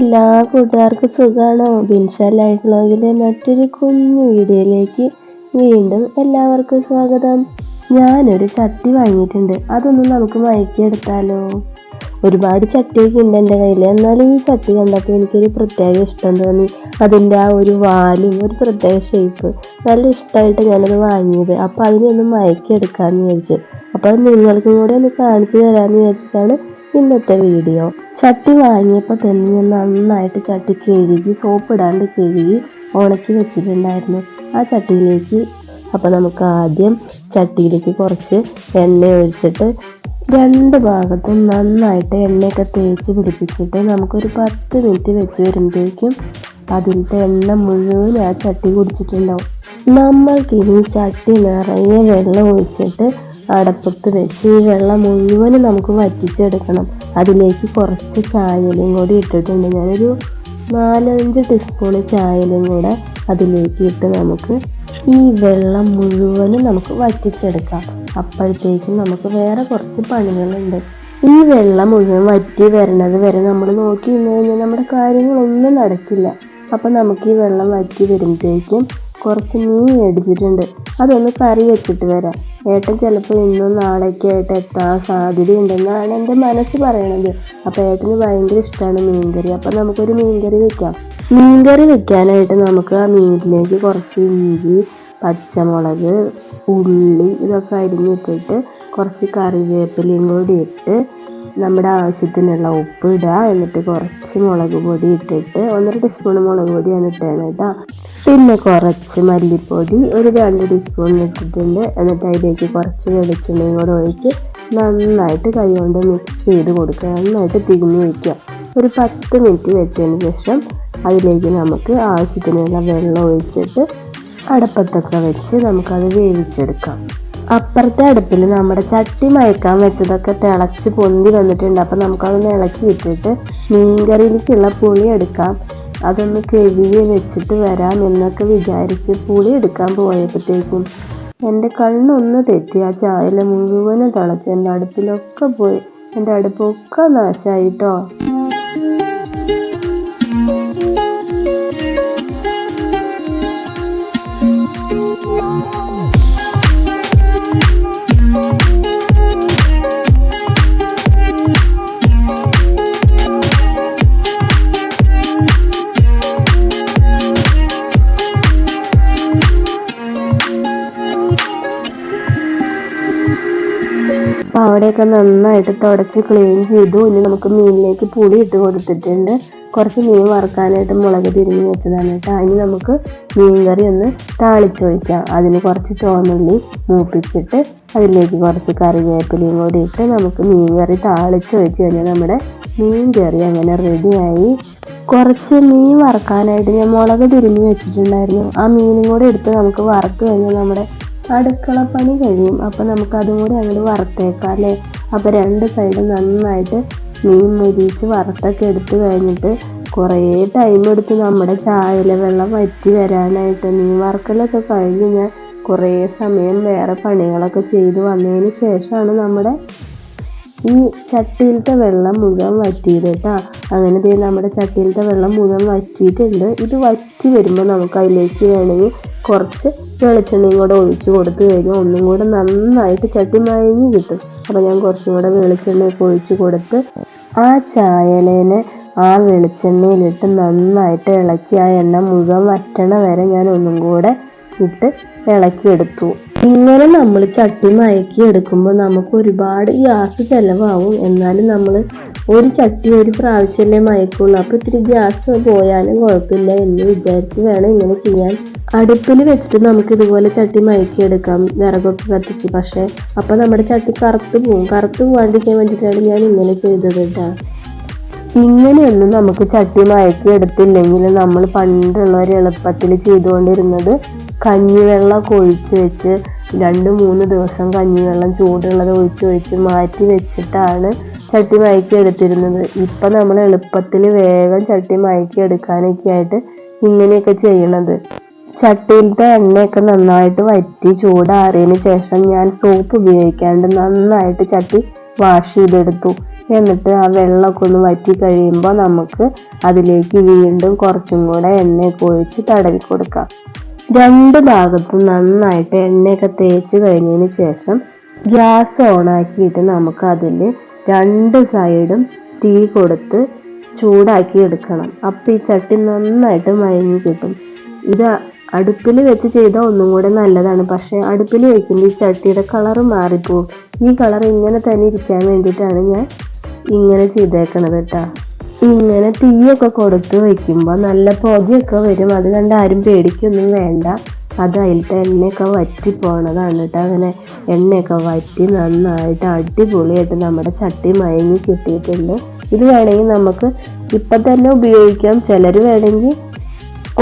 എല്ലാ കൂട്ടുകാർക്കും സുഖമാണോ ബിൻഷ ലൈഫ് വ്ളോഗിലെ മറ്റൊരു കുഞ്ഞു വീഡിയോയിലേക്ക് വീണ്ടും എല്ലാവർക്കും സ്വാഗതം. ഞാനൊരു ചട്ടി വാങ്ങിയിട്ടുണ്ട്. അതൊന്നും നമുക്ക് മയക്കിയെടുത്താലോ? ഒരുപാട് ചട്ടിയൊക്കെ ഉണ്ട് എന്റെ കയ്യിൽ എന്നാലും ഈ ചട്ടി കണ്ടപ്പോൾ എനിക്കൊരു പ്രത്യേക ഇഷ്ടം തോന്നി. അതിന്റെ ആ ഒരു വാലും ഒരു പ്രത്യേക ഷേപ്പ് നല്ല ഇഷ്ടമായിട്ട് ഞാനത് വാങ്ങിയത്. അപ്പോൾ അതിനെ അതിനൊന്ന് മയക്കിയെടുക്കാമെന്ന് വിചാരിച്ചു. അപ്പോൾ അത് നിങ്ങൾക്കും കൂടെ ഒന്ന് കാണിച്ചു തരാമെന്ന് വിചാരിച്ചിട്ടാണ് ഇന്നത്തെ വീഡിയോ. ചട്ടി വാങ്ങിയപ്പോൾ തന്നെ നന്നായിട്ട് ചട്ടി കഴുകി സോപ്പ് ഇടാണ്ട് കഴുകി ഉണക്കി വെച്ചിട്ടുണ്ടായിരുന്നു. ആ ചട്ടിയിലേക്ക് അപ്പോൾ നമുക്ക് ആദ്യം ചട്ടിയിലേക്ക് കുറച്ച് എണ്ണ ഒഴിച്ചിട്ട് രണ്ട് ഭാഗത്തും നന്നായിട്ട് എണ്ണയൊക്കെ തേച്ച് പിടിപ്പിച്ചിട്ട് നമുക്കൊരു പത്ത് മിനിറ്റ് വെച്ച് വരുമ്പോഴേക്കും അതിലത്തെ എണ്ണ മുഴുവൻ ആ ചട്ടി കുടിച്ചിട്ടുണ്ടാവും. നമ്മൾക്കിനി ചട്ടി നിറയെ വെള്ളം ഒഴിച്ചിട്ട് അടപ്പത്ത് വെച്ച് ഈ വെള്ളം മുഴുവനും നമുക്ക് വറ്റിച്ചെടുക്കണം. അതിലേക്ക് കുറച്ച് ചായലും കൂടി ഇട്ടിട്ടുണ്ട്. ഞാനൊരു നാലഞ്ച് ടീസ്പൂൺ ചായലും കൂടെ അതിലേക്ക് ഇട്ട് നമുക്ക് ഈ വെള്ളം മുഴുവനും നമുക്ക് വറ്റിച്ചെടുക്കാം. അപ്പോഴത്തേക്കും നമുക്ക് വേറെ കുറച്ച് പണികളുണ്ട്. ഈ വെള്ളം മുഴുവൻ വറ്റി വരണത് വരെ നമ്മൾ നോക്കി നിന്ന് കഴിഞ്ഞാൽ നമ്മുടെ കാര്യങ്ങളൊന്നും നടക്കില്ല. അപ്പം നമുക്ക് ഈ വെള്ളം വറ്റി വരുമ്പോഴേക്കും കുറച്ച് മീൻ മേടിച്ചിട്ടുണ്ട്. അതൊന്ന് കറി വെച്ചിട്ട് വരാം. ഏട്ടൻ ചിലപ്പോൾ ഇന്നും നാളേക്ക് ആയിട്ട് എത്താൻ സാധ്യതയുണ്ടെന്നാണ് എന്റെ മനസ്സ് പറയണത്. അപ്പോൾ ഏട്ടന് ഭയങ്കര ഇഷ്ടമാണ് മീൻകറി. അപ്പം നമുക്കൊരു മീൻകറി വെക്കാം. മീൻകറി വെക്കാനായിട്ട് നമുക്ക് ആ മീനിലേക്ക് കുറച്ച് ഇഞ്ചി പച്ചമുളക് ഉള്ളി ഇതൊക്കെ അരിഞ്ഞിട്ടിട്ട് കുറച്ച് കറിവേപ്പിലയും കൂടി ഇട്ട് നമ്മുടെ ആവശ്യത്തിനുള്ള ഉപ്പ് ഇടുക. എന്നിട്ട് കുറച്ച് മുളക് പൊടി ഇട്ടിട്ട് ഒന്നര ടീസ്പൂൺ മുളക് പൊടിയാണ് ഇട്ടത് കേട്ടോ പിന്നെ കുറച്ച് മല്ലിപ്പൊടി ഒരു രണ്ട് ടീസ്പൂൺ ഇട്ടിട്ടുണ്ട്. എന്നിട്ട് അതിലേക്ക് കുറച്ച് വെളിച്ചെണ്ണയും കൂടെ ഒഴിച്ച് നന്നായിട്ട് കൈ കൊണ്ട് മിക്സ് ചെയ്ത് കൊടുക്കുക. നന്നായിട്ട് തിരിഞ്ഞ് വയ്ക്കുക ഒരു പത്ത് മിനിറ്റ് വെച്ചതിന് ശേഷം അതിലേക്ക് നമുക്ക് ആവശ്യത്തിനുള്ള വെള്ളം ഒഴിച്ചിട്ട് അടപ്പത്തൊക്കെ വെച്ച് നമുക്കത് വേവിച്ചെടുക്കാം. അപ്പുറത്തെ അടുപ്പിൽ നമ്മുടെ ചട്ടി മയക്കാൻ വെച്ചതൊക്കെ തിളച്ച് പൊന്തി വന്നിട്ടുണ്ട്. അപ്പം നമുക്കതൊന്ന് ഇളക്കി വിട്ടിട്ട് മീൻകറിയിലേക്കുള്ള പുളി എടുക്കാം. അതൊന്ന് കഴുകി വെച്ചിട്ട് വരാം എന്നൊക്കെ വിചാരിച്ച് പുളി എടുക്കാൻ പോയപ്പോഴത്തേക്കും എന്റെ കണ്ണൊന്ന് തെറ്റി. ആ ചായല മുഴുവനും തിളച്ച്. എന്റെ അടുപ്പിലൊക്കെ പോയി. എന്റെ അടുപ്പൊക്കെ നാശമായിട്ടോ അവിടെയൊക്കെ നന്നായിട്ട് തുടച്ച് ക്ലീൻ ചെയ്തു. ഇനി നമുക്ക് മീനിലേക്ക് പുളി ഇട്ട് കൊടുത്തിട്ടുണ്ട്. കുറച്ച് മീൻ വറുക്കാനായിട്ട് മുളക് തിരിഞ്ഞ് വെച്ചതാണ് കേട്ടോ. ഇനി നമുക്ക് മീൻ കറി ഒന്ന് താളിച്ചൊഴിക്കാം. അതിന് കുറച്ച് ചുവന്നുള്ളി മൂപ്പിച്ചിട്ട് അതിലേക്ക് കുറച്ച് കറിവേപ്പിലയും കൂടി ഇട്ട് നമുക്ക് മീൻ കറി താളിച്ചൊഴിച്ച് കഴിഞ്ഞാൽ നമ്മുടെ മീൻ കറി അങ്ങനെ റെഡിയായി. കുറച്ച് മീൻ വറുക്കാനായിട്ട് ഞാൻ മുളക് തിരിഞ്ഞ് വെച്ചിട്ടുണ്ടായിരുന്നു. ആ മീനും കൂടി എടുത്ത് നമുക്ക് വറുത്ത് കഴിഞ്ഞാൽ നമ്മുടെ അടുക്കള പണി കഴിയും. അപ്പം നമുക്ക് അതും കൂടി അങ്ങോട്ട് വറുത്തേക്കാം അല്ലേ? അപ്പോൾ രണ്ട് സൈഡും നന്നായിട്ട് മീൻ മുരിച്ച് വറുത്തൊക്കെ എടുത്തു കഴിഞ്ഞിട്ട് കുറേ ടൈം എടുത്ത് നമ്മുടെ ചായയിലെ വെള്ളം വറ്റി വരാനായിട്ട് മീൻ വറുക്കലൊക്കെ കഴിഞ്ഞ് ഞാൻ കുറേ സമയം വേറെ പണികളൊക്കെ ചെയ്ത് വന്നതിന് ശേഷമാണ് നമ്മുടെ ഈ ചട്ടിയിലത്തെ വെള്ളം മുഖം വറ്റിയത് കേട്ടോ അങ്ങനെ ദേ നമ്മുടെ ചട്ടിയിലത്തെ വെള്ളം മുഖം വറ്റിയിട്ടുണ്ട്. ഇത് വറ്റി വരുമ്പോൾ നമുക്ക് അതിലേക്ക് വേണമെങ്കിൽ കുറച്ച് വെളിച്ചെണ്ണയും കൂടെ ഒഴിച്ച് കൊടുത്തു കഴിഞ്ഞാൽ ഒന്നും കൂടെ നന്നായിട്ട് ചട്ടി മയങ്ങി കിട്ടും. അപ്പോൾ ഞാൻ കുറച്ചും കൂടെ വെളിച്ചെണ്ണയൊക്കെ ഒഴിച്ച് കൊടുത്ത് ആ ചായലേനെ ആ വെളിച്ചെണ്ണയിലിട്ട് നന്നായിട്ട് ഇളക്കി ആ എണ്ണ മുഖം വറ്റണ വരെ ഞാൻ ഒന്നും കൂടെ ഇട്ട് ഇളക്കിയെടുത്തു. ഇങ്ങനെ നമ്മൾ ചട്ടി മയക്കി എടുക്കുമ്പോൾ നമുക്ക് ഒരുപാട് ഗ്യാസ് ചിലവാകും എന്നാലും നമ്മൾ ഒരു ചട്ടി ഒരു പ്രാവശ്യമല്ലേ മയക്കുള്ളൂ. അപ്പോൾ ഇത്തിരി ഗ്യാസ് പോയാലും കുഴപ്പമില്ല എന്ന് വിചാരിച്ച് വേണം ഇങ്ങനെ ചെയ്യാൻ. അടുപ്പിൽ വെച്ചിട്ട് നമുക്ക് ഇതുപോലെ ചട്ടി മയക്കിയെടുക്കാം വിറകൊക്കെ കത്തിച്ച്. പക്ഷേ അപ്പോൾ നമ്മുടെ ചട്ടി കറുത്ത് പോകും കറുത്ത് പോകാണ്ടിരിക്കാൻ വേണ്ടിയിട്ടാണ് ഞാൻ ഇങ്ങനെ ചെയ്തത് കേട്ടോ. ഇങ്ങനെയൊന്നും നമുക്ക് ചട്ടി മയക്കി എടുത്തില്ലെങ്കിൽ നമ്മൾ പണ്ടുള്ളവർ എളുപ്പത്തിൽ ചെയ്തുകൊണ്ടിരുന്നത് കഞ്ഞിവെള്ളം ഒഴിച്ച് വെച്ച് രണ്ട് മൂന്ന് ദിവസം കഞ്ഞിവെള്ളം ചൂടുള്ളത് ഒഴിച്ച് വെച്ച് മാറ്റി വെച്ചിട്ടാണ് ചട്ടി മയക്കി എടുത്തിരുന്നത്. ഇപ്പം നമ്മൾ എളുപ്പത്തിൽ വേഗം ചട്ടി മയക്കി എടുക്കാനൊക്കെ ആയിട്ട് ഇങ്ങനെയൊക്കെ ചെയ്യണത്. ചട്ടിയിലത്തെ എണ്ണയൊക്കെ നന്നായിട്ട് വറ്റി ചൂടാറിയതിന് ശേഷം ഞാൻ സോപ്പ് ഉപയോഗിക്കാണ്ട് നന്നായിട്ട് ചട്ടി വാഷ് ചെയ്തെടുത്തു. എന്നിട്ട് ആ വെള്ളമൊക്കെ ഒന്ന് വറ്റി കഴിയുമ്പോൾ നമുക്ക് അതിലേക്ക് വീണ്ടും കുറച്ചും കൂടെ എണ്ണയൊക്കെ ഒഴിച്ച് തടവി കൊടുക്കാം. രണ്ട് ഭാഗത്തും നന്നായിട്ട് എണ്ണയൊക്കെ തേച്ച് കഴിഞ്ഞതിന് ശേഷം ഗ്യാസ് ഓണാക്കിയിട്ട് നമുക്ക് അതിൽ രണ്ട് സൈഡും തീ കൊടുത്ത് ചൂടാക്കി എടുക്കണം. അപ്പോൾ ഈ ചട്ടി നന്നായിട്ട് മയങ്ങി കിട്ടും. ഇത് അടുപ്പിൽ വെച്ച് ചെയ്താൽ ഒന്നും കൂടെ നല്ലതാണ്. പക്ഷേ അടുപ്പിൽ വയ്ക്കുമ്പോൾ ഈ ചട്ടിയുടെ കളറ് മാറിപ്പോവും. ഈ കളർ ഇങ്ങനെ തന്നെ ഇരിക്കാൻ വേണ്ടിയിട്ടാണ് ഞാൻ ഇങ്ങനെ ചെയ്തേക്കണത് കേട്ടോ. ഇങ്ങനെ തീയൊക്കെ കൊടുത്ത് വെക്കുമ്പോൾ നല്ല പുകയൊക്കെ വരും. അത് കണ്ട് ആരും പേടിക്കൊന്നും വേണ്ട. അത് അതിലത്തെ എണ്ണയൊക്കെ വറ്റി പോണതാണ് കേട്ടോ അങ്ങനെ എണ്ണയൊക്കെ വറ്റി നന്നായിട്ട് അടിപൊളിയായിട്ട് നമ്മുടെ ചട്ടി മയങ്ങി കിട്ടിയിട്ടുണ്ട്. ഇത് വേണമെങ്കിൽ നമുക്ക് ഇപ്പം തന്നെ ഉപയോഗിക്കാം. ചിലർ വേണമെങ്കിൽ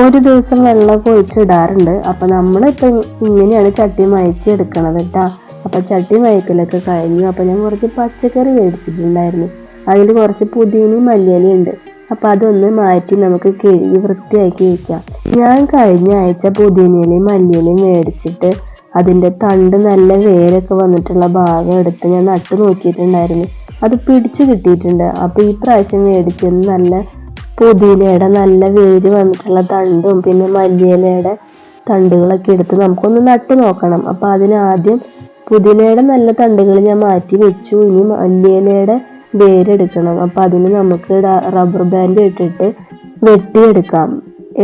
ഒരു ദിവസം വെള്ളമൊക്കെ ഒഴിച്ചിടാറുണ്ട് അപ്പം നമ്മളിപ്പം ഇങ്ങനെയാണ് ചട്ടി മയക്കി എടുക്കണത് കേട്ടോ അപ്പം ചട്ടി മയക്കലൊക്കെ കഴിഞ്ഞു. അപ്പം ഞാൻ കുറച്ച് പച്ചക്കറി മേടിച്ചിട്ടുണ്ടായിരുന്നു. അതിൽ കുറച്ച് പുതിനയും മല്ലിയിലയും ഉണ്ട്. അപ്പം അതൊന്ന് മാറ്റി നമുക്ക് കഴുകി വൃത്തിയാക്കി വയ്ക്കാം ഞാൻ കഴിഞ്ഞ ആഴ്ച പുതിനയിലയും മല്ലിയിലയും മേടിച്ചിട്ട് അതിന്റെ തണ്ട് നല്ല വേരൊക്കെ വന്നിട്ടുള്ള ഭാഗം എടുത്ത് ഞാൻ നട്ടു നോക്കിയിട്ടുണ്ടായിരുന്നു. അത് പിടിച്ചു കിട്ടിയിട്ടുണ്ട്. അപ്പോൾ ഈ പ്രാവശ്യം മേടിച്ചത് നല്ല പുതിനയുടെ നല്ല വേര് വന്നിട്ടുള്ള തണ്ടും പിന്നെ മല്ലിയിലയുടെ തണ്ടുകളൊക്കെ എടുത്ത് നമുക്കൊന്ന് നട്ടു നോക്കണം. അപ്പോൾ അതിനാദ്യം പുതിനയുടെ നല്ല തണ്ടുകൾ ഞാൻ മാറ്റി വെച്ചു. ഇനി മല്ലിയിലയുടെ വേരെടുക്കണം. അപ്പോൾ അതിന് നമുക്ക് റബ്ബർ ബാൻഡ് ഇട്ടിട്ട് വെട്ടിയെടുക്കാം.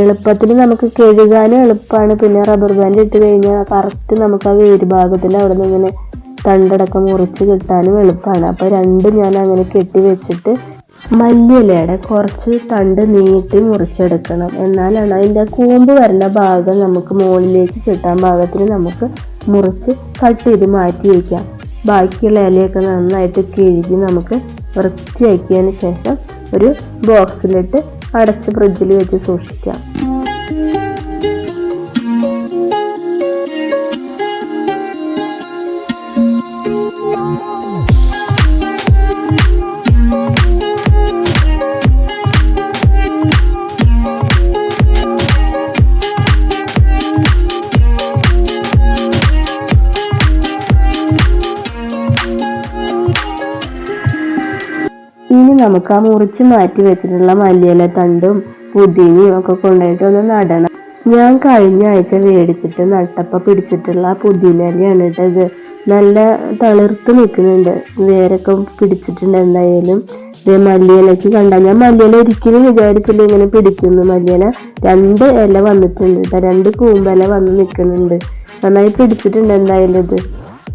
എളുപ്പത്തിൽ നമുക്ക് കഴുകാനും എളുപ്പമാണ് പിന്നെ റബ്ബർ ബാൻഡ് ഇട്ട് കഴിഞ്ഞാൽ കറക്റ്റ് നമുക്ക് ആ വേര് ഭാഗത്തിൽ അവിടെ നിന്ന് ഇങ്ങനെ തണ്ടടക്കം മുറിച്ച് കിട്ടാനും എളുപ്പമാണ് അപ്പോൾ രണ്ട് ഞാൻ അങ്ങനെ കെട്ടി വെച്ചിട്ട് മല്ലിയിലയുടെ കുറച്ച് തണ്ട് നീട്ടി മുറിച്ചെടുക്കണം. എന്നാലാണ് അതിന്റെ കൂമ്പ് വരുന്ന ഭാഗം നമുക്ക് മുകളിലേക്ക് കിട്ടാൻ പാകത്തിന് നമുക്ക് മുറിച്ച് കട്ട് ചെയ്ത് മാറ്റി വയ്ക്കാം ബാക്കിയുള്ള ഇലയൊക്കെ നന്നായിട്ട് കിഴുകി നമുക്ക് വൃത്തിയാക്കിയതിന് ശേഷം ഒരു ബോക്സിലിട്ട് അടച്ച് ഫ്രിഡ്ജിൽ വെച്ച് സൂക്ഷിക്കാം. നമുക്ക് ആ മുറിച്ച് മാറ്റി വെച്ചിട്ടുള്ള മല്ലിയില തണ്ടും പുതിനയും ഒക്കെ കൊണ്ടുപോയിട്ട് ഒന്ന് നടണം. ഞാൻ കഴിഞ്ഞ ആഴ്ച മേടിച്ചിട്ട് നട്ടപ്പ പിടിച്ചിട്ടുള്ള പുതിനയിലയാണ് കേട്ടോ നല്ല തളിർത്ത് നിൽക്കുന്നുണ്ട്. വേരൊക്കെ പിടിച്ചിട്ടുണ്ട് എന്തായാലും. ഇത് മല്ലിയിലേക്ക് കണ്ട ഞാൻ മല്ലിയില ഒരിക്കലും വിചാരിച്ചില്ല ഇങ്ങനെ പിടിക്കുന്നു മല്ലിയില രണ്ട് ഇല വന്നിട്ടുണ്ട് രണ്ട് കൂമ്പല വന്ന് നിൽക്കുന്നുണ്ട്. നന്നായി പിടിച്ചിട്ടുണ്ട് എന്തായാലും ഇത്.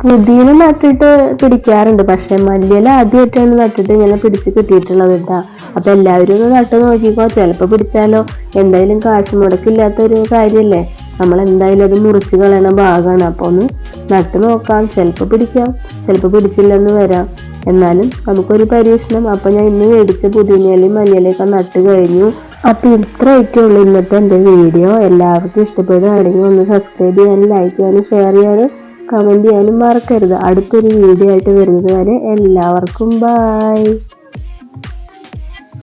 പുതിന നട്ടിട്ട് പിടിക്കാറുണ്ട്. പക്ഷെ മല്ലിയില ആദ്യമായിട്ടാണ് നട്ടിട്ട് ഇങ്ങനെ പിടിച്ച് കിട്ടിയിട്ടുള്ളത് കേട്ടോ. അപ്പൊ എല്ലാവരും ഒന്ന് നട്ട് നോക്കിക്കോ. ചിലപ്പോ പിടിച്ചാലോ. എന്തായാലും കാശ് മുടക്കില്ലാത്ത ഒരു കാര്യല്ലേ. നമ്മൾ എന്തായാലും അത് മുറിച്ച് കളയണ ഭാഗമാണ്. അപ്പൊ ഒന്ന് നട്ട് നോക്കാം. ചിലപ്പോ പിടിക്കാം. ചിലപ്പോ പിടിച്ചില്ലെന്ന് വരാം. എന്നാലും നമുക്കൊരു പരീക്ഷണം. അപ്പൊ ഞാൻ ഇന്ന് മേടിച്ച പുതിനയിലയും മല്ലിയിലേക്ക് നട്ട് കഴിഞ്ഞു. അപ്പൊ ഇത്രയൊക്കെ ഉള്ളൂ ഇന്നത്തെ എന്റെ വീഡിയോ. എല്ലാവർക്കും ഇഷ്ടപ്പെടുകയാണെങ്കിൽ ഒന്ന് സബ്സ്ക്രൈബ് ചെയ്യാനും ലൈക്ക് ചെയ്യാനും ഷെയർ ചെയ്യാനും കമന്റ് ചെയ്യാനും മറക്കരുത്. അടുത്തൊരു വീഡിയോ ആയിട്ട് വരുന്നത് വരെ എല്ലാവർക്കും ബായ്